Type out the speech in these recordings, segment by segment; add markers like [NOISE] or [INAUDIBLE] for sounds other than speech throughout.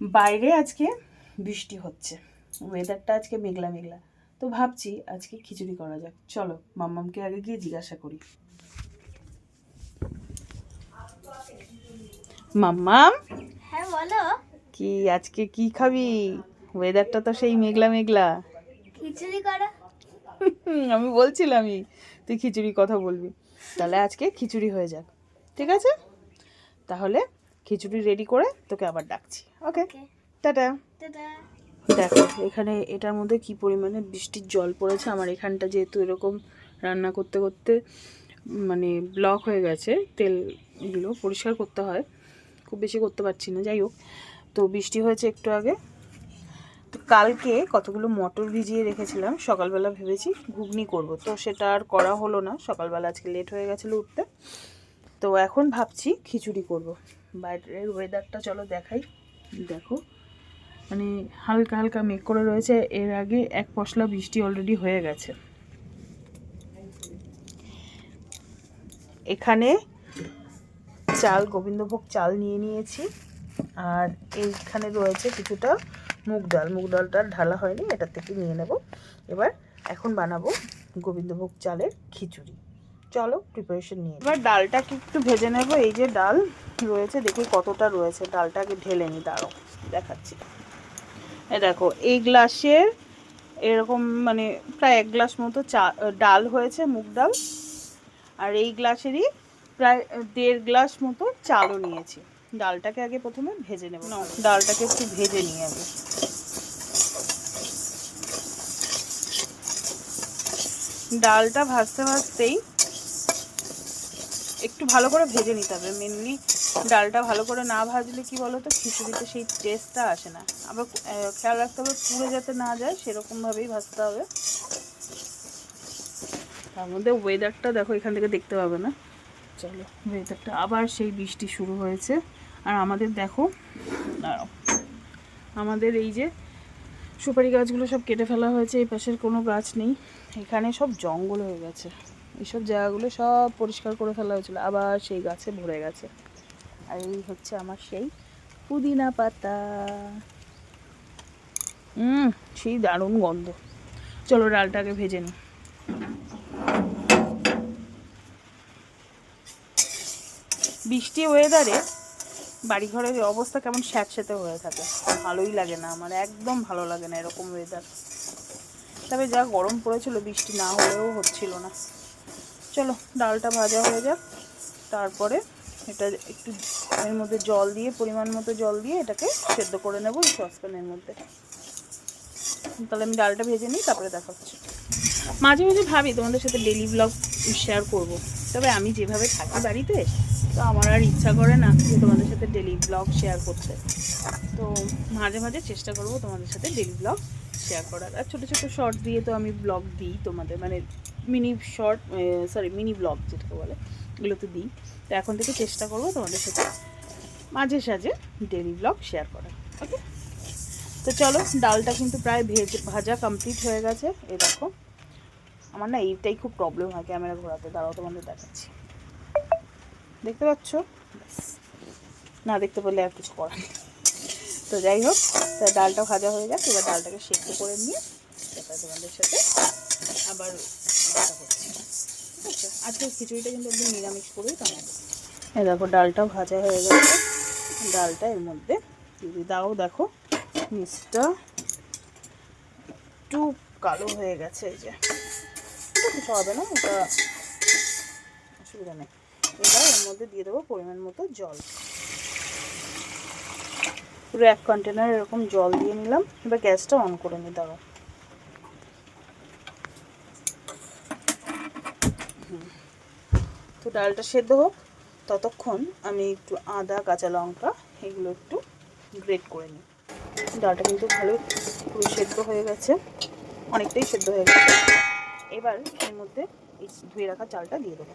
বাইরে আজকে বৃষ্টি হচ্ছে। ওয়েদারটা আজকে মেঘলা মেঘলা। তো ভাবছি আজকে খিচুড়ি করা যাক। চলো মাম্মামকে আগে গিয়ে জিজ্ঞাসা করি। মাম্মাম? হ্যাঁ বলো। কি আজকে কি খাবি? ওয়েদারটা তো সেই মেঘলা মেঘলা। খিচুড়ি করা। [LAUGHS] আমি বলছিলামই তুই খিচুড়ি কথা বলবি। তাহলে আজকে খিচুড়ি হয়ে যাক। ঠিক আছে? তাহলে খিচুড়ি রেডি করে তোকে আবার ডাকছি ওকে টাটা। দেখো এখানে এটার মধ্যে কি পরিমাণে বৃষ্টির জল পড়েছে আমার এখানটা যেহেতু এরকম রান্না করতে করতে মানে ব্লক হয়ে গেছে তেলগুলো পরিষ্কার করতে হয়। খুব বেশি করতে পারছি না যাই হোক। তো বৃষ্টি হয়েছে একটু আগে। তো কালকে কতগুলো মটর ভিজিয়ে রেখেছিলাম সকালবেলা ভেবেছি ঘুগনি করব। তো সেটা আর করা হলো না সকালবেলা আজকে লেট হয়ে গেছিল উঠতে। তো এখন ভাবছি খিচুড়ি করব। বাইরের ওয়েদারটা চলো দেখাই। দেখো মানে হালকা হালকা মেঘ করে রয়েছে। এর আগে এক পশলা বৃষ্টি অলরেডি হয়ে গেছে। এখানে চাল, গোবিন্দভোগ চাল নিয়ে নিয়েছি। আর এইখানে রয়েছে কিছুটা মুগ ডাল। মুগ ডালটা ঢালা হয়নি, এটার থেকে নিয়ে নেব। এবার এখন বানাবো গোবিন্দভোগ চালের খিচুড়ি। চলো প্রিপারেশন নিয়ে নিই। এবার ডালটাকে একটু ভেজে নেব। এই যে ডাল রয়েছে, দেখি কতটা রয়েছে। ডালটাকে ঢেলে নি, দাঁড়ো, দেখাচ্ছি। এ দেখো, এই গ্লাসের এরকম মানে প্রায় এক গ্লাস মতো চা ডাল হয়েছে, মুগ ডাল। আর এই গ্লাসেরই প্রায় দেড় গ্লাস মতো চালও নিয়েছি। ডালটাকে আগে প্রথমে ভেজে নেব। ডালটাকে একটু ভেজে নিয়ে আগে ডালটা ভাজতে ভাজতেই একটু ভালো করে ভেজে নিতে হবে। মেনলি ডালটা ভালো করে না ভাজলে কি বলো তো খিচুড়িতে সেই টেস্টটা আসে না। আবার খেয়াল রাখতে হবে, পুড়ে যাতে না যায় সেরকমভাবেই ভাজতে হবে। তার মধ্যে ওয়েদারটা দেখো, এখান থেকে দেখতে পাবে না। চলো ওয়েদারটা আবার সেই বৃষ্টি শুরু হয়েছে। আর আমাদের দেখো আমাদের এই যে সুপারি গাছগুলো সব কেটে ফেলা হয়েছে, এই পাশের কোনো গাছ নেই। এখানে সব জঙ্গল হয়ে গেছে। এইসব জায়গাগুলো সব পরিষ্কার করে ফেলা হয়েছিল। আবার সেই গাছে ভরে গেছে। আর এই হচ্ছে আমার সেই পুদিনা পাতা। হুম সেই দারুণ গন্ধ। চলো ডালটাকে ভেজে নিই। বৃষ্টি ওয়েদারে বাড়িঘরের অবস্থা কেমন স্যাঁতস্যাঁতে হয়ে থাকে। ভালোই লাগে না আমার, একদম ভালো লাগে না এরকম ওয়েদার তবে যা গরম পড়েছিল, বৃষ্টি না হলেও হচ্ছিল না। চলো, ডালটা ভাজা হয়ে যাক। তারপরে এটা একটু এর মধ্যে জল দিয়ে, পরিমাণ মতো জল দিয়ে এটাকে সেদ্ধ করে নেব এই সসপ্যানের মধ্যে। তাহলে আমি ডালটা ভেজে নিই, তারপরে দেখা হচ্ছে মাঝে মাঝে ভাবি তোমাদের সাথে ডেলি ব্লগ শেয়ার করব। তবে আমি যেভাবে থাকি বাড়িতে, তো আমার আর ইচ্ছা করে না যে তোমাদের সাথে ডেলি ব্লগ শেয়ার করতে। তো মাঝে মাঝে চেষ্টা করব তোমাদের সাথে ডেলি ব্লগ শেয়ার করার। আর ছোটো ছোটো শর্ট দিয়ে তো আমি ব্লগ দিই তোমাদের মানে mini short sorry mini blog যেটাকে বলে এগুলো তো দিই। তো এখন থেকে চেষ্টা করব তোমাদের সাথে মাঝে সাঝে ডেলি ব্লগ শেয়ার করার ওকে তো চলো, ডালটা কিন্তু প্রায় ভেজে, ভাজা কমপ্লিট হয়ে গেছে। এই দেখো, আমার না এইটাই খুব প্রবলেম হয় ক্যামেরা ঘোরাতে। দাঁড়াও, তোমাদের দেখাচ্ছি। দেখতে পাচ্ছ? না, দেখতে পেলে আর কিছু করার তো যাই হোক, তা ডালটা ভাজা হয়ে যাক এবার ডালটাকে সেদ্ধ করে নিয়ে তারপরে তোমাদের সাথে আবার ঠিক আছে খিচুড়িটা কিন্তু একদম নিরামিষ করেই দেখো ডালটাও ভাজা হয়ে গেছে। ডালটা এর মধ্যে যদি দাও, দেখো। নিচটা একটু কালো হয়ে গেছে, এই যে। কিছু হবে না, এটা অসুবিধা নেই। এবার এর মধ্যে দিয়ে দেবো পরিমাণ মতো জল। পুরো এক কন্টেনার এরকম জল দিয়ে নিলাম। এবার গ্যাসটা অন করে নি দাও ডালটা সেদ্ধ হোক, ততক্ষণ আমি একটু আদা, কাঁচা লঙ্কা এগুলো একটু গ্রেট করে নিই। ডালটা কিন্তু ভালো পুরো সেদ্ধ হয়ে গেছে, অনেকটাই সেদ্ধ হয়ে গেছে। এবার এর মধ্যে ধুয়ে রাখা চালটা দিয়ে দেবো।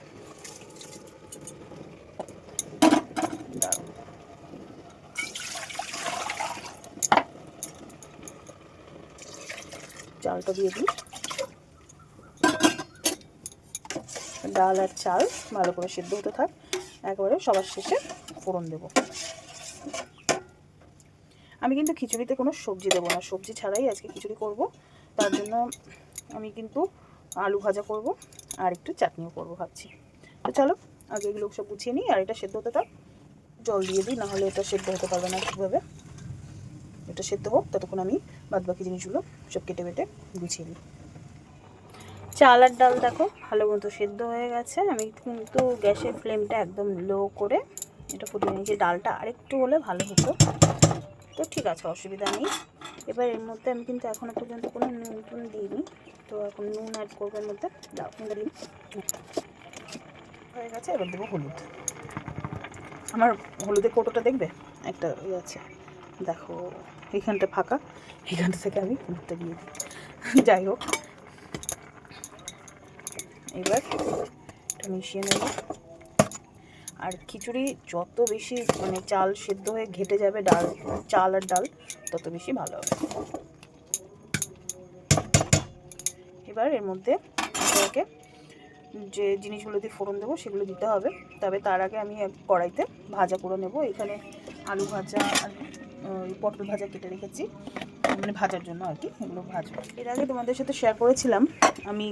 চালটা দিয়ে দিই। ডাল আর চাল ভালো করে সেদ্ধ হতে থাক। একবারে সবার শেষে ফোড়ন দেবো। আমি কিন্তু খিচুড়িতে কোনো সবজি দেবো না। সবজি ছাড়াই আজকে খিচুড়ি করব। তার জন্য আমি কিন্তু আলু ভাজা করব আর একটু চাটনিও করব ভাবছি। তো চলো, আগে এগুলো সব গুছিয়ে নিই আর এটা সেদ্ধ হতে থাক। জল দিয়ে দিই, নাহলে এটা সেদ্ধ হতে পারবে না ঠিকভাবে। এটা সেদ্ধ হোক, ততক্ষণ আমি বাদ বাকি জিনিসগুলো সব কেটে বেটে গুছিয়ে নিই। চাল আর ডাল দেখো, ভালো মতো সেদ্ধ হয়ে গেছে। আমি কিন্তু গ্যাসের ফ্লেমটা একদম লো করে এটা ফুটিয়ে নিয়েছি। ডালটা আরেকটু হলে ভালো হতো। তো ঠিক আছে, অসুবিধা নেই। এবার এর মধ্যে আমি কিন্তু এখনও পর্যন্ত কোনো নুন টুন দিইনি। তো এখন নুন অ্যাড করব এর মধ্যে। দিই হয়ে গেছে, এবার দেবো হলুদ। আমার হলুদের কৌটোটা দেখবে? একটা ইয়ে আছে। দেখো এইখানটা ফাঁকা। এইখানটা থেকে আমি হলুদটা দিয়ে দিই। যাই হোক। এবার এটা মিশিয়ে নেব। আর খিচুড়ি যত বেশি মানে চাল সেদ্ধ হয়ে ঘেটে যাবে ডাল, চাল আর ডাল, তত বেশি ভালো হবে। এবার এর মধ্যে একে যে জিনিসগুলো দিয়ে ফোড়ন দেবো সেগুলো দিতে হবে। তবে তার আগে আমি কড়াইতে ভাজা করে নেব। এখানে আলু ভাজা ওই পটল ভাজা কেটে রেখেছি। মানে ভাজার জন্য আর কি এগুলো ভাজবো। এর আগে তোমাদের সাথে শেয়ার করেছিলাম, আমি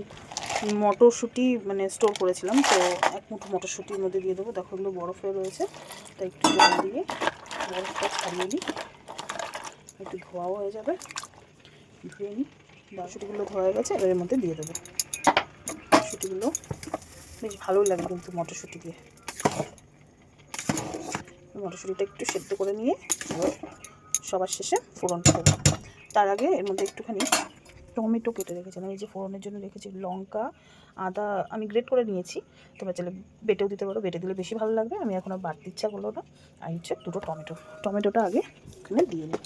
মটরশুঁটি মানে স্টোর করেছিলাম, তো এক মুঠো মটরশুঁটির মধ্যে দিয়ে দেবো। দেখো এগুলো বরফ হয়ে রয়েছে, তাই একটু জল দিয়ে বরফটা ছাড়িয়ে নিই। একটু ধোয়াও হয়ে যাবে। ধুয়ে নিই। মটরশুঁটিগুলো ধোয়া হয়ে গেছে, এবার এর মধ্যে দিয়ে দেবো। মটরশুঁটিগুলো বেশ ভালোই লাগে কিন্তু মটরশুঁটি দিয়ে। মটরশুঁটিটা একটু সেদ্ধ করে নিয়ে সবার শেষে ফোড়নটা দেবো। তার আগে এর মধ্যে একটুখানি টমেটো কেটে রেখেছিলাম এই যে ফোড়নের জন্য রেখেছি লঙ্কা, আদা, আমি গ্রেট করে নিয়েছি। তোমরা চাইলে বেটেও দিতে পারো, বেটে দিলে বেশি ভালো লাগবে। আমি এখন আর বাড়তে ইচ্ছা করল না। আর হচ্ছে দুটো টমেটো। টমেটোটা আগে এখানে দিয়ে নিই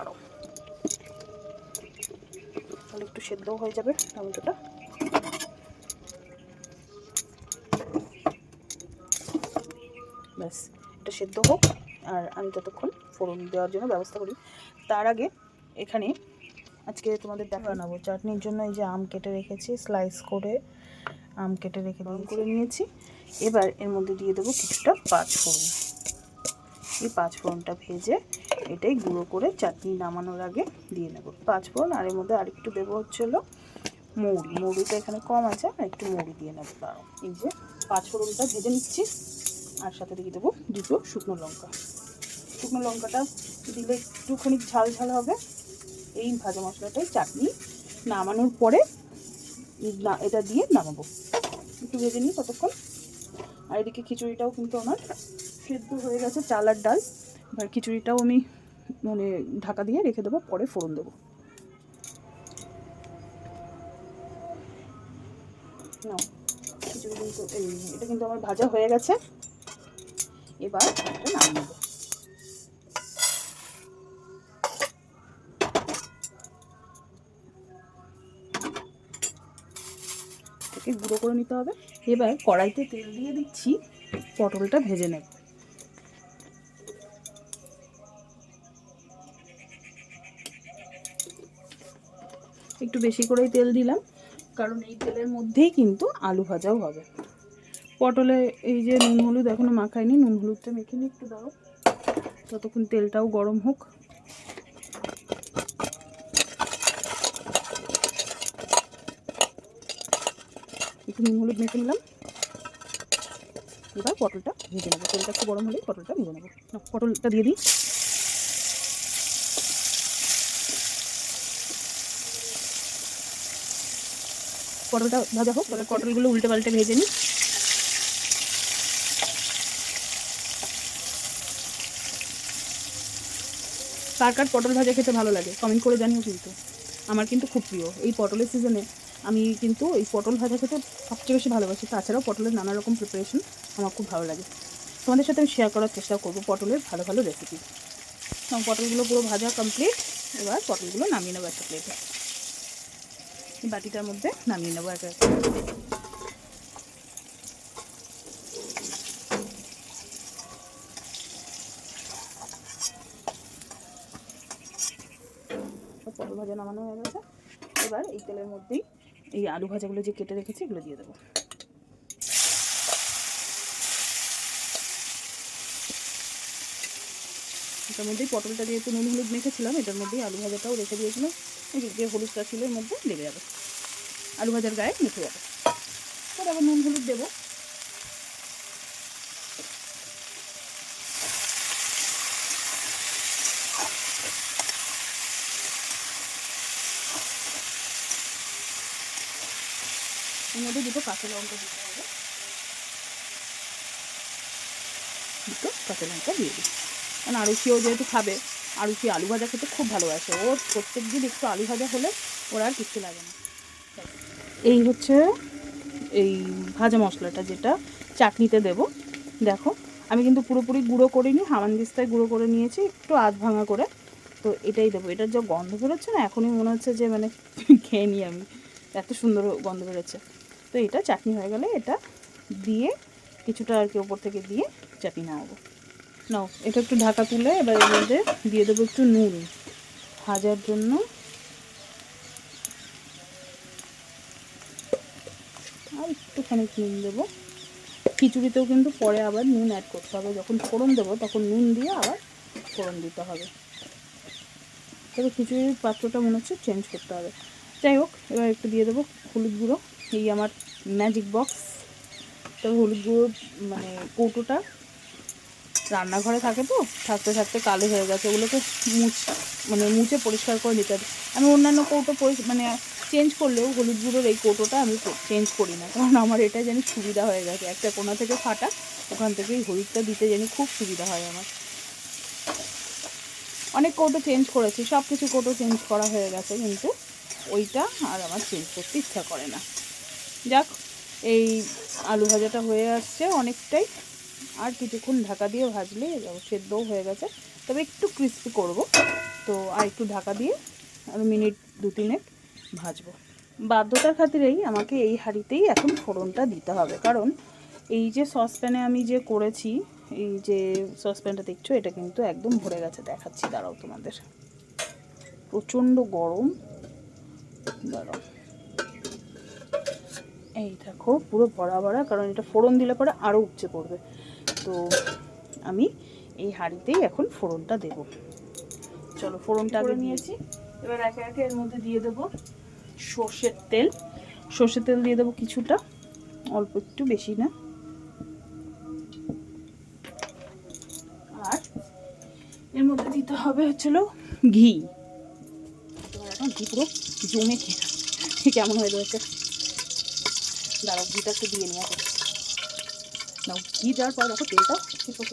আরও তাহলে একটু সেদ্ধও হয়ে যাবে টমেটোটা। ব্যাস, এটা সেদ্ধ হোক। আর আমি ততক্ষণ ফোড়ন দেওয়ার জন্য ব্যবস্থা করি। তার আগে এখানে আজকে তোমাদের দেখা বানাবো? চাটনির জন্য এই যে আম কেটে রেখেছি স্লাইস করে আম কেটে রেখে গরম করে নিয়েছি। এবার এর মধ্যে দিয়ে দেবো কিছুটা পাঁচ ফোড়ন এই পাঁচ ফোড়নটা ভেজে এটাই গুঁড়ো করে চাটনি নামানোর আগে দিয়ে নেব। পাঁচ ফোড়ন আর এর মধ্যে আরেকটু দেবো হচ্ছে হলো মৌরি মৌরিটা এখানে কম আছে আর একটু মৌরি দিয়ে নেব। তাও এই যে পাঁচ ফোড়নটা ভেজে নিচ্ছি। আর সাথে দিয়ে দেবো দুটো শুকনো লঙ্কা। শুকনো লঙ্কাটা দিলে একটুখানি ঝাল ঝাল হবে। এই ভাজা মশলাটাই চাটনি নামানোর পরে না, এটা দিয়ে নামাবো। একটু ভেজে নিই ততক্ষণ। আর এদিকে খিচুড়িটাও কিন্তু আমার সেদ্ধ হয়ে গেছে, চাল আর ডাল। এবার খিচুড়িটাও আমি মানে ঢাকা দিয়ে রেখে দেবো, পরে ফোড়ন দেবো। খিচুড়ি কিন্তু এটা কিন্তু আমার ভাজা হয়ে গেছে। এবার নামিয়ে নেব। গুঁড়ো করে নিতে হবে। এবার কড়াইতে তেল দিয়ে দিচ্ছি, পটলটা ভেজে নেব। একটু বেশি করেই তেল দিলাম, কারণ এই তেলের মধ্যেই কিন্তু আলু ভাজাও হবে। পটলে এই যে নুন হলুদ এখনও মাখায়নি নুন হলুদটা মেখে নিই, একটু দাও। ততক্ষণ তেলটাও গরম হোক। নুন হলুদ মেখে নিলাম। এবার পটলটা ভেজে নেব। তেলটা একটু গরম হলেই পটলটা ভেজে নেব। পটলটা দিয়ে দিই। পটলটা ভাজা হোক পটলগুলো উল্টে পাল্টে ভেজে নিই। কার কার পটল ভাজা খেতে ভালো লাগে কমেন্ট করে জানিও কিন্তু। আমার কিন্তু খুব প্রিয়। এই পটলের সিজনে আমি কিন্তু এই পটল ভাজা খেতে সবচেয়ে বেশি ভালোবাসি। তাছাড়াও পটলের নানা রকম প্রিপারেশন আমার খুব ভালো লাগে। তোমাদের সাথে আমি শেয়ার করার চেষ্টা করব পটলের ভালো ভালো রেসিপি পটলগুলো পুরো ভাজা কমপ্লিট এবার পটলগুলো নামিয়ে নেব একটা প্লেটে বাটিটার মধ্যে নামিয়ে নেব একটা পটল ভাজা নামানো হয়ে গেছে। এবার এই তেলের মধ্যেই এই আলু ভাজাগুলো যে কেটে রেখেছি, এগুলো দিয়ে দেবো। এটার মধ্যেই পটলটা যেহেতু নুন হলুদ মেখেছিলাম, এটার মধ্যেই আলু ভাজাটাও রেখে দিয়েছিলাম। এই যে- হলুদটা ছিল এর মধ্যে লেগে যাবে আলু ভাজার গায়ে মেখে যাবে তারপর আবার নুন হলুদ দেবো। মধ্যে দুটো কাঁচা লঙ্কা দিতে হবে। দুটো কাঁচা লঙ্কা দিয়ে দিই কারণ আরুষিও যেহেতু খাবে আরুষি আলু ভাজা খেতে খুব ভালোবাসে। ওর প্রত্যেক দিন একটু আলু ভাজা হলে ওর আর কিছু লাগে না। এই হচ্ছে এই ভাজা মশলাটা যেটা চাটনিতে দেব। দেখো, আমি কিন্তু পুরোপুরি গুঁড়ো করিনি হামানদিস্তায় গুঁড়ো করে নিয়েছি, একটু আধ ভাঙা করে। তো এটাই দেবো। এটার যা গন্ধ বেরোচ্ছে না, এখনই মনে হচ্ছে যে মানে খেয়ে নিই আমি। এত সুন্দর গন্ধ বেরোচ্ছে। তো এটা চাটনি হয়ে গেলে এটা দিয়ে কিছুটা আর কি ওপর থেকে দিয়ে চাটনি নামাবো। নাও, এটা একটু ঢাকা তুলে এবার এর মধ্যে দিয়ে দেবো একটু নুন। ভাজার জন্য আর একটুখানি নুন দেবো। খিচুড়িতেও কিন্তু পরে আবার নুন অ্যাড করতে হবে। যখন ফোড়ন দেবো তখন নুন দিয়ে আবার ফোড়ন দিতে হবে। তবে খিচুড়ির পাত্রটা মনে হচ্ছে চেঞ্জ করতে হবে। যাই হোক, এবার একটু দিয়ে দেবো হলুদ গুঁড়ো। এই আমার ম্যাজিক বক্স তো হলুদ গুঁড়ো মানে কৌটোটা। রান্নাঘরে থাকে তো, থাকতে থাকতে কালো হয়ে গেছে। ওগুলোকে মুছ মানে মুছে পরিষ্কার করে নিতে হবে। আমি অন্যান্য কৌটো মানে চেঞ্জ করলেও হলুদ গুঁড়োর এই কৌটোটা আমি চেঞ্জ করি না। কারণ আমার এটা জানি সুবিধা হয়ে গেছে। একটা কোনা থেকে ফাটা, ওখান থেকে এই হলুদটা দিতে জানি খুব সুবিধা হয় আমার। অনেক কৌটো চেঞ্জ করেছি সব কিছু কৌটো চেঞ্জ করা হয়ে গেছে কিন্তু, ওইটা আর আমার চেঞ্জ করতে ইচ্ছা করে না। যাক, এই আলু ভাজাটা হয়ে আসছে অনেকটাই। আর কিছুক্ষণ ঢাকা দিয়ে ভাজলে সেদ্ধও হয়ে গেছে। তবে একটু ক্রিস্পি করব। তো আর একটু ঢাকা দিয়ে আর মিনিট দু তিনেক ভাজবো। বাধ্যতার খাতিরেই আমাকে এই হাঁড়িতেই এখন ফোড়নটা দিতে হবে। কারণ এই যে সসপ্যানে আমি যে করেছি, এই যে সসপ্যানটা দেখছ, এটা কিন্তু একদম ভরে গেছে। দেখাচ্ছি, দাঁড়াও তোমাদের। প্রচণ্ড গরম। দাঁড়াও। এই দেখো পুরো ভরা ভরা কারণ এটা ফোড়ন দিলে পরে আরও উপচে পড়বে। তো আমি এই হাঁড়িতেই এখন ফোড়নটা দেব। চলো ফোড়নটা আগে নিয়েছি। এবার একে একে এর মধ্যে দিয়ে দেবো সর্ষের তেল। সর্ষের তেল দিয়ে দেবো কিছুটা অল্প একটু বেশি না। আর এর মধ্যে দিতে হবে হচ্ছিল ঘি। ঘি পুরো জমে খেয়ে [LAUGHS] কেমন হয়ে রয়েছে দাঁড়াও, ঘিটা একটু দিয়ে নিয়ে আসো। নাও, ঘি দেওয়ার পর দেখো তেলটা করতে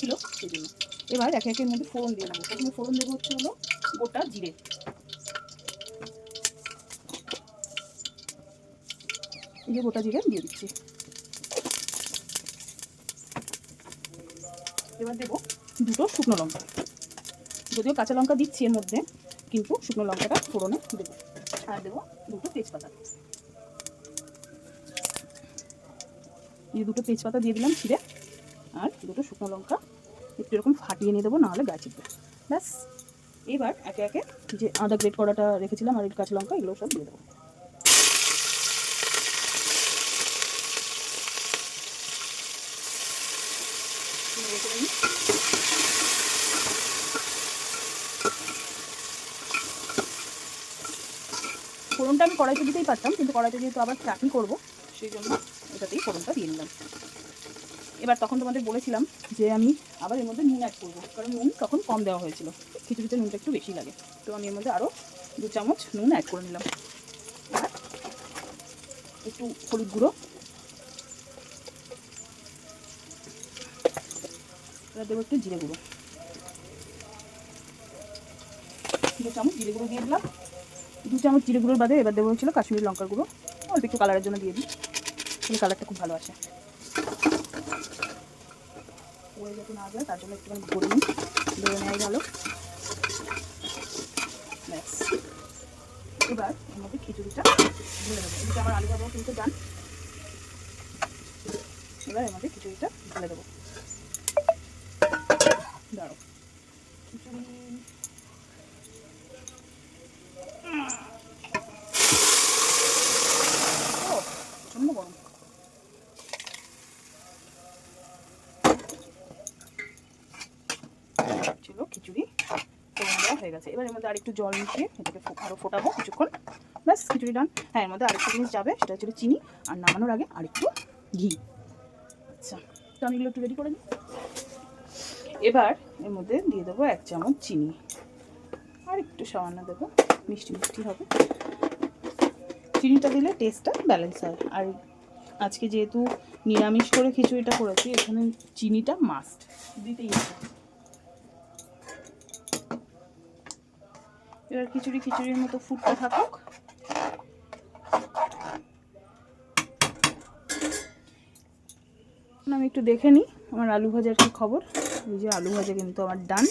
ছিল সেই জন্য এবার একে একের মধ্যে ফোড়ন দিয়ে নেব। প্রথমে ফোড়ন দেবো হচ্ছে হলো গোটা জিরে। এই যে গোটা জিরে দিয়ে দিচ্ছি। এবার দেবো দুটো শুকনো লঙ্কা। যদিও কাঁচা লঙ্কা দিচ্ছি এর মধ্যে, কিন্তু শুকনো লঙ্কাটা ফোড়নে দেবো। আর দেবো দুটো তেজপাতা। এই দুটো তেজপাতা দিয়ে দিলাম ছিঁড়ে আর দুটো শুকনো লঙ্কা। একটু এরকম ফাটিয়ে নিয়ে দেবো, নাহলে গায়ে চিপবে ব্যাস। এবার একে একে যে আদা গ্রেট করাটা রেখেছিলাম আর কাঁচা লঙ্কা এগুলো সব দিয়ে দেবো। ফোড়নটা আমি কড়াইতে দিতেই পারতাম, কিন্তু কড়াইতে যেহেতু আবার চাটনি করব, সেই জন্য এটাতেই ফোড়নটা দিয়ে নিলাম। এবার তখন তোমাদের বলেছিলাম যে আমি আবার এর মধ্যে নুন অ্যাড করব, কারণ নুন তখন কম দেওয়া হয়েছিল। খিচুড়িতে নুনটা একটু বেশি লাগে। তো আমি এর মধ্যে আরও দু চামচ নুন অ্যাড করে নিলাম। আর একটু হলুদ গুঁড়ো। এবার দেবো একটু জিরে গুঁড়ো। দু চামচ জিরে গুঁড়ো দিয়ে দিলাম। দু চামচ জিরে গুঁড়োর বাদে এবার দেবো হচ্ছিল কাশ্মীরি লঙ্কার গুঁড়ো। অল্প একটু কালারের জন্য দিয়ে দিই। তাহলে কালারটা খুব ভালো আসে। পড়ে যখন যায় তার জন্য একটুখানি ভরে নিই। ধরে নেওয়াই ভালো। ব্যাস। এবার মধ্যে খিচুড়িটা ভুলে দেবো এদিকে আমার আলু ভাজাও কিন্তু ডান এবার মধ্যে খিচুড়িটা ভুলে দেবো দাঁড়ো খিচুড়ি ও প্রচণ্ড গরম ছিল খিচুড়ি দেওয়া হয়ে গেছে। এবার এর মধ্যে আরেকটু জল মিশিয়ে এটাকে ফো- আরও ফোটাবো কিছুক্ষণ। ব্যাস খিচুড়ি ডান হ্যাঁ এর মধ্যে আরেকটু জিনিস যাবে, সেটা হচ্ছে চিনি। আর নামানোর আগে আরেকটু ঘি। আচ্ছা তো আমি এগুলো একটু রেডি করে নিই। এবার এর মধ্যে দিয়ে দেবো এক চামচ চিনি। আর একটু সামান্য দেবো, মিষ্টি মিষ্টি হবে। চিনিটা দিলে টেস্টটা ব্যালেন্স হয়। আর আজকে যেহেতু নিরামিষ করে খিচুড়িটা করেছি, এখানে চিনিটা মাস্ট দিতেই হবে। এবার খিচুড়ি খিচুড়ির মতো ফুটতে থাকুক। আমি একটু দেখে নিই আমার আলু ভাজার কি খবর। এই যে আলু ভাজা কিন্তু আমার ডান।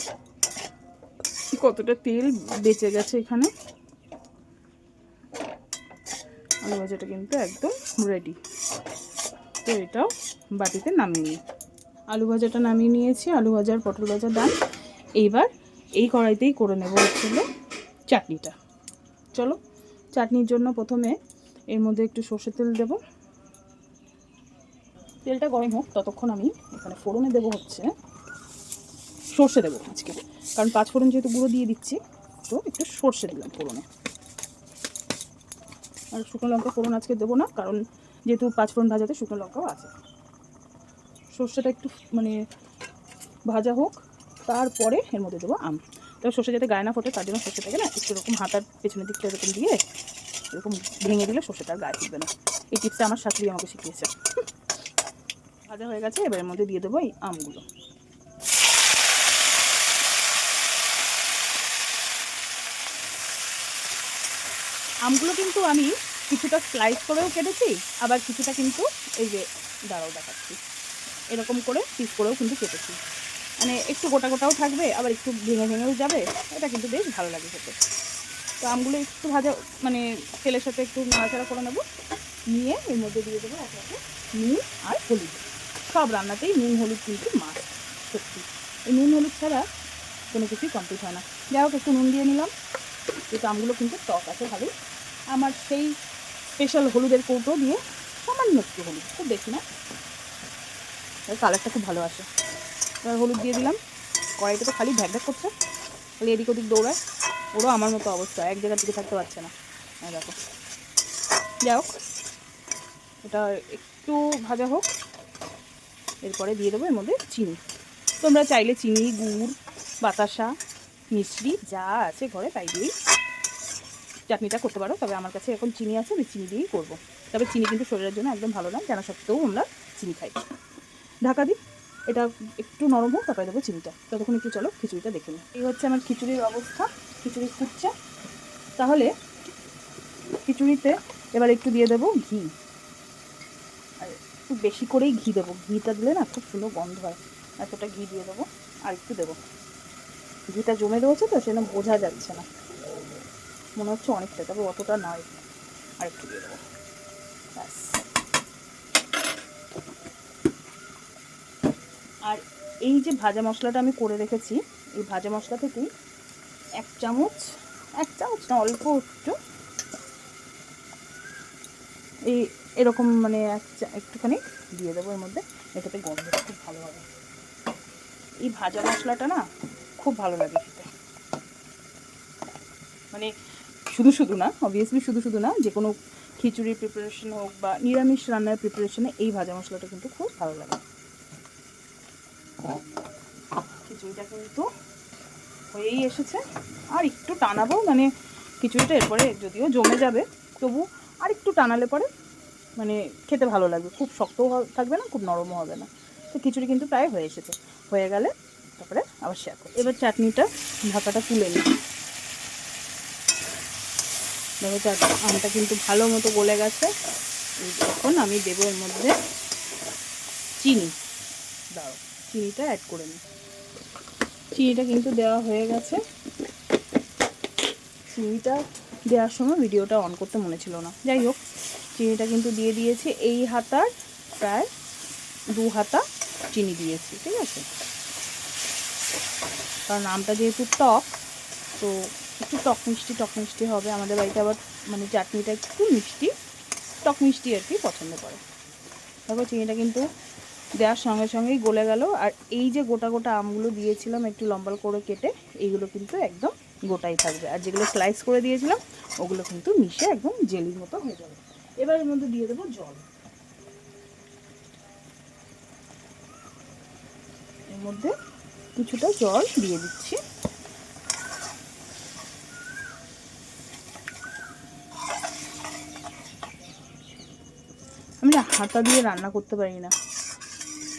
কতটা তেল বেঁচে গেছে এখানে। আলু ভাজাটা কিন্তু একদম রেডি তো এটাও বাটিতে নামিয়ে নিই। আলু ভাজাটা নামিয়ে নিয়েছি, আলু ভাজার পটল ভাজা ডান। এইবার এই কড়াইতেই করে নেব হচ্ছিল চাটনিটা। চলো, চাটনির জন্য প্রথমে এর মধ্যে একটু সর্ষের তেল দেবো। তেলটা গরম হোক, ততক্ষণ আমি এখানে ফোড়নে দেবো হচ্ছে সর্ষে দেবো আজকে। কারণ পাঁচ ফোড়ন যেহেতু গুঁড়ো দিয়ে দিচ্ছি, তো একটু সর্ষে দিলাম ফোড়নে। আর শুকনো লঙ্কা ফোড়ন আজকে দেবো না, কারণ যেহেতু পাঁচ ফোড়ন ভাজাতে শুকনো লঙ্কাও আছে। সর্ষেটা একটু মানে ভাজা হোক, তারপরে এর মধ্যে দেবো আম। তবে সর্ষে যাতে গায়ে না ফোটে, তার জন্য সর্ষেটাকে না একটু এরকম হাতার পেছনের দিকটা এরকম দিয়ে এরকম ভেঙে দিলে সর্ষেটা গায়ে ফুটবে না। এই টিপসটা আমার শাশুড়ি আমাকে শিখিয়েছে। ভাজা হয়ে গেছে, এবার এর মধ্যে দিয়ে দেবো এই আমগুলো। আমগুলো কিন্তু আমি কিছুটা স্লাইস করেও কেটেছি, আবার কিছুটা কিন্তু এই যে দাঁড়াও দেখাচ্ছি। এরকম করে পিস করেও কিন্তু কেটেছি। মানে একটু গোটা গোটাও থাকবে, আবার একটু ভেঙে ভেঙেও যাবে। এটা কিন্তু বেশ ভালো লাগে খেতে। তো আমগুলো একটু ভাজা মানে তেলের সাথে একটু নাড়াচাড়া করে নেব। নিয়ে এর মধ্যে দিয়ে দেবো নুন আর হলুদ। সব রান্নাতেই নুন, হলুদ কিন্তু মাছ সত্যি। এই নুন, হলুদ ছাড়া কোনো কিছুই কমপ্লিট হয় না। যাই হোক, একটু নুন দিয়ে নিলাম। যেহেতু আমগুলো কিন্তু টক আছে ভালোই। আমার সেই স্পেশাল হলুদের কৌটো দিয়ে সামান্য একটু হলুদ। খুব বেশি না। কালারটা খুব ভালো আসে। এবার হলুদ দিয়ে দিলাম। কড়াইতে তো খালি ভ্যাক করছে। খালি এদিক ওদিক দৌড়ায়। ওরও আমার মতো অবস্থা। এক জায়গা দিকে থাকতে পারছে না। হ্যাঁ দেখো। যাই হোক, এটা একটু ভাজা হোক। এরপরে দিয়ে দেবো এর মধ্যে চিনি। তোমরা চাইলে চিনি, গুড়, বাতাসা, মিষ্টি, যা আছে ঘরে তাই দিয়েই চাটনিটা করতে পারো। তবে আমার কাছে এখন চিনি আছে, আমি চিনি দিয়েই করব। তবে চিনি কিন্তু শরীরের জন্য একদম ভালো না জানা সত্ত্বেও আমরা চিনি খাই। ঢাকা দিই। এটা একটু নরম হোক, তারপরে দেবো চিনিটা। ততক্ষণ একটু চলো, খিচুড়িটা দেখে নিই। এই হচ্ছে আমার খিচুড়ির অবস্থা, খিচুড়ি ফুটছে। তাহলে খিচুড়িতে এবার একটু দিয়ে দেবো ঘি। আর একটু বেশি করেই ঘি দেবো। ঘিটা দিলে না খুব সুন্দর গন্ধ হয়। এতটা ঘি দিয়ে দেবো, আর একটু দেবো। ঘিটা জমে রয়েছে তো সেটা বোঝা যাচ্ছে না। মনে হচ্ছে অনেকটা, তবে অতটা নয়। আর একটু দিয়ে দেবো। ব্যাস। আর এই যে ভাজা মশলাটা আমি করে রেখেছি, এই ভাজা মশলা থেকেই এক চামচ এক চামচ না, অল্প একটু এই এরকম মানে এক একটুখানি দিয়ে দেবো এর মধ্যে। এটাতে গন্ধটা খুব ভালো হবে। এই ভাজা মশলাটা না খুব ভালো লাগে খেতে। মানে শুধু শুধু না অবভিয়াসলি শুধু শুধু না যে কোনো খিচুড়ির প্রিপারেশন হোক বা নিরামিষ রান্নার প্রিপারেশনে এই ভাজা মশলাটা কিন্তু খুব ভালো লাগে। খিচুড়িটা কিন্তু হয়েই এসেছে। আর একটু টানাবো মানে খিচুড়িটা এরপরে যদিও জমে যাবে, তবু আর একটু টানালে পরে মানে খেতে ভালো লাগবে। খুব শক্তও থাকবে না, খুব নরমও হবে না। তো খিচুড়ি কিন্তু প্রায় হয়ে এসেছে। হয়ে গেলে তারপরে আবার শেয়ার করব এবার চাটনিটা, ঢাকাটা তুলে নিই। দেখো চাট আমটা কিন্তু ভালো মতো গলে গেছে। এখন আমি দেবো এর মধ্যে চিনি। দাও চিনিটা অ্যাড করে নিই চিনিটা কিন্তু দেওয়া হয়ে গেছে। চিনিটা দেওয়ার সময় ভিডিওটা অন করতে মনে ছিল না। যাই হোক, চিনিটা কিন্তু দিয়ে দিয়েছি। এই হাতার প্রায় দু হাতা চিনি দিয়েছি, ঠিক আছে? কারণ আমটা যেহেতু টক, তো একটু টক মিষ্টি টক মিষ্টি হবে। আমাদের বাড়িতে আবার মানে চাটনিটা একটু মিষ্টি, টক মিষ্টি আর কি পছন্দ করে। দেখো চিনিটা কিন্তু দেওয়ার সঙ্গে সঙ্গেই গলে গেল। আর এই যে গোটা গোটা আমগুলো দিয়েছিলাম একটু লম্বা করে কেটে, এইগুলো কিন্তু একদম গোটাই থাকবে। আর যেগুলো স্লাইস করে দিয়েছিলাম, ওগুলো কিন্তু মিশে একদম জেলির মতো হয়ে যাবে। এবার এর মধ্যে দিয়ে দেবো জল। এর মধ্যে কিছুটা জল দিয়ে দিচ্ছি। আমি হাতা দিয়ে রান্না করতে পারি না।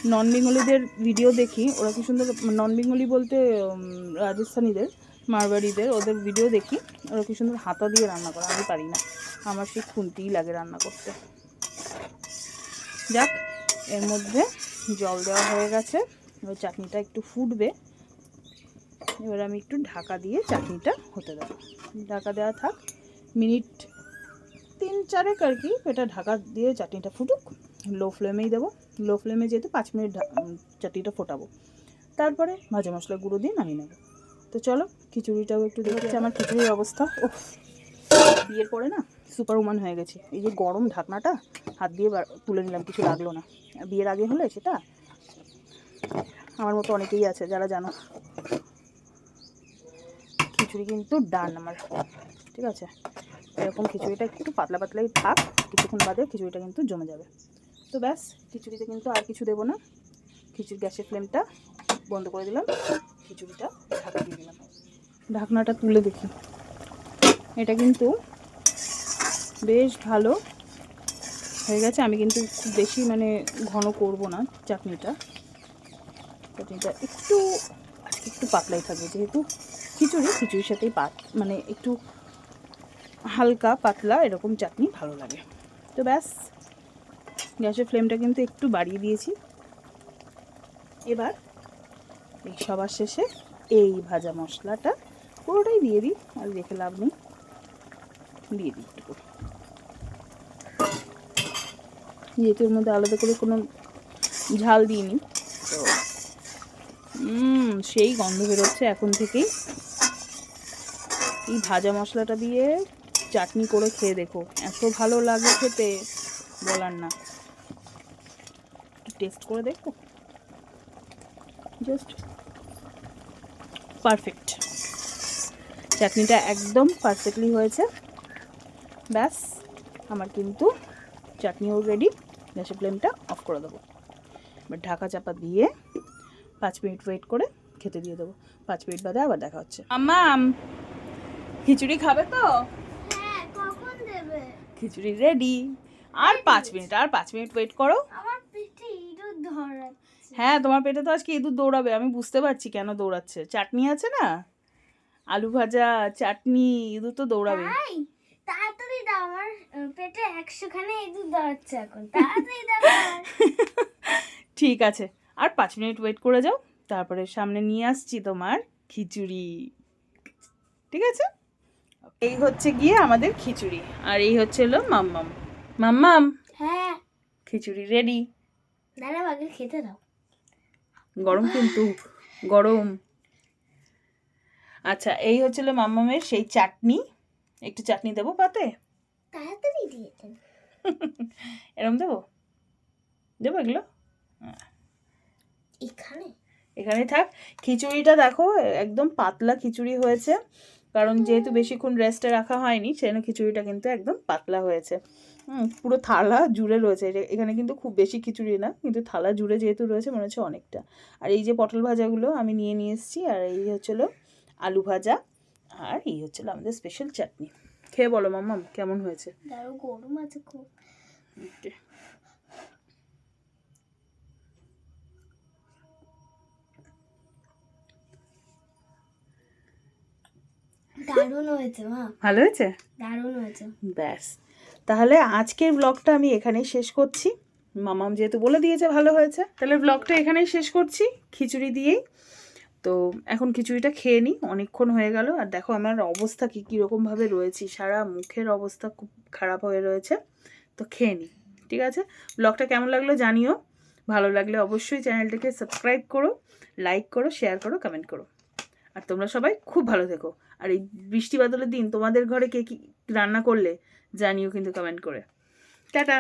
নন বেঙ্গলিদের ভিডিও দেখি, ওরা কি সুন্দর নন বেঙ্গলি বলতে রাজস্থানীদের মারবাড়িদের ওদের ভিডিও দেখি, ওরা কি সুন্দর হাতা দিয়ে রান্না করে, আমি পারি না। আমার সেই খুন্তিই লাগে রান্না করতে। যাক, এর মধ্যে জল দেওয়া হয়ে গেছে, এবার চাটনিটা একটু ফুটবে। এবার আমি একটু ঢাকা দিয়ে চাটনিটা হতে দেবো। ঢাকা দেওয়া থাক, মিনিট তিন চারেক আর কি, এটা ঢাকা দিয়ে চাটনিটা ফুটুক। লো ফ্লেমেই দেবো। লো ফ্লেমে যেহেতু পাঁচ মিনিট চাটনিটা ফোটাবো। তারপরে ভাজা মশলা গুঁড়ো দিয়ে নামিয়ে নেব। তো চলো, খিচুড়িটাও একটু দেখছি আমার খিচুড়ির অবস্থা ও বিয়ের পরে না সুপার উমান হয়ে গেছে। এই যে গরম ঢাকনাটা, হাত দিয়ে তুলে নিলাম, কিছু লাগল না। বিয়ের আগে হলে সেটা? আমার মতো অনেকেই আছে, যারা জানো। খিচুড়ি কিন্তু ডান আমার, ঠিক আছে? এরকম খিচুড়িটা একটু পাতলা পাতলাই থাক, কিছুক্ষণ বাদে খিচুড়িটা কিন্তু জমে যাবে। তো ব্যাস, খিচুড়িতে কিন্তু আর কিছু দেবো না। খিচুড়ি, গ্যাসের ফ্লেমটা বন্ধ করে দিলাম। খিচুড়িটা ঢাকা দিয়ে দিলাম। ঢাকনাটা তুলে দেখি। এটা কিন্তু বেশ ভালো হয়ে গেছে। আমি কিন্তু খুব বেশি মানে ঘন করব না চাটনিটা। চাটনিটা একটু একটু পাতলাই থাকবে। যেহেতু খিচুড়ি, খিচুড়ির সাথেই পাত মানে একটু হালকা, পাতলা এরকম চাটনি ভালো লাগে। তো ব্যাস গ্যাসের ফ্লেমটা কিন্তু একটু বাড়িয়ে দিয়েছি। এবার এই সবার শেষে এই ভাজা মশলাটা পুরোটাই দিয়ে দিই, আর রেখে লাভ নেই। দিয়ে দিই একটু। যেহেতু এর মধ্যে আলাদা করে কোনো ঝাল দিইনি, তো সেই গন্ধ বেরোচ্ছে এখন থেকেই। এই ভাজা মশলাটা দিয়ে চাটনি করে খেয়ে দেখো, এত ভালো লাগে খেতে, বলার না। টেস্ট করে দেখো জাস্ট পারফেক্ট চাটনিটা একদম পারফেক্টলি হয়েছে। ব্যাস আমার কিন্তু চাটনিও রেডি গ্যাসের ফ্লেমটা অফ করে দেবো। এবার ঢাকা চাপা দিয়ে পাঁচ মিনিট ওয়েট করে খেতে দিয়ে দেবো। পাঁচ মিনিট বাদে আবার দেখা হচ্ছে। আম্মাম খিচুড়ি খাবে তো? হ্যাঁ খিচুড়ি রেডি আর পাঁচ মিনিট আর পাঁচ মিনিট ওয়েট করো আমার পিঠে ইঁদুর ধরাচ্ছে হ্যাঁ তোমার পেটে তো আজকে ইঁদুর দৌড়াবে আমি বুঝতে পারছি কেন দৌড়াচ্ছে। চাটনি আছে না? আলু ভাজা চাটনি ইঁদুর তো দৌড়াবে। তাড়াতাড়ি দাও আমার পেটে একশো খানে ইঁদুর এখন। তাড়াতাড়ি দাও [LAUGHS] ঠিক আছে। আর পাঁচ মিনিট ওয়েট করে যাও তারপরে সামনে নিয়ে আসছি তোমার খিচুড়ি। ঠিক আছে? এই হচ্ছে গিয়ে আমাদের খিচুড়ি আর এই হচ্ছে হলো মাম্মাম। মাম্মাম হ্যাঁ। খিচুড়ি রেডি দাঁড়া আগে খেতে দাও। গরম কিন্তু গরম। আচ্ছা এই হচ্ছিল মাম্মামের সেই চাটনি। একটু চাটনি দেবো পাতে? তাড়াতাড়ি দিয়ে [LAUGHS] এরম দেবো? দেবো এগুলো? এখানে? এখানেই থাক। খিচুড়িটা দেখো একদম পাতলা খিচুড়ি হয়েছে। কারণ যেহেতু বেশিক্ষণ রেস্টে রাখা হয়নি সেজন্য খিচুড়িটা কিন্তু একদম পাতলা হয়েছে। পুরো থালা জুড়ে রয়েছে। এখানে কিন্তু খুব বেশি খিচুড়ি না কিন্তু থালা জুড়ে যেহেতু রয়েছে মনে হচ্ছে অনেকটা। আর এই যে পটল ভাজাগুলো আমি নিয়ে নিয়ে এসেছি আর এই হচ্ছিল আলু ভাজা আর এই হচ্ছিল আমাদের স্পেশাল চাটনি। খেয়ে বলো মাম্মাম কেমন হয়েছে? গরম আছে খুব। দারুণ হয়েছে মা। ভালো হয়েছে? দারুণ হয়েছে। ব্যাস। তাহলে আজকের ব্লগটা আমি এখানেই শেষ করছি। মামাম যেহেতু বলে দিয়েছে ভালো হয়েছে, তাহলে ব্লগটা এখানেই শেষ করছি, খিচুড়ি দিয়েই। তো এখন খিচুড়িটা খেয়ে নিই, অনেকক্ষণ হয়ে গেল, আর দেখো আমার অবস্থা কী কীরকমভাবে রয়েছি, সারা মুখের অবস্থা খুব খারাপ হয়ে রয়েছে, তো খেয়ে নিই, ঠিক আছে? ব্লগটা কেমন লাগল জানিও, ভালো লাগলে অবশ্যই চ্যানেলটাকে সাবস্ক্রাইব করো লাইক করো শেয়ার করো কমেন্ট করো। আর তোমরা সবাই খুব ভালো থেকো, আর এই বৃষ্টি বাদলের দিন তোমাদের ঘরে কে কী রান্না করলে জানিও কিন্তু কমেন্ট করে। টাটা।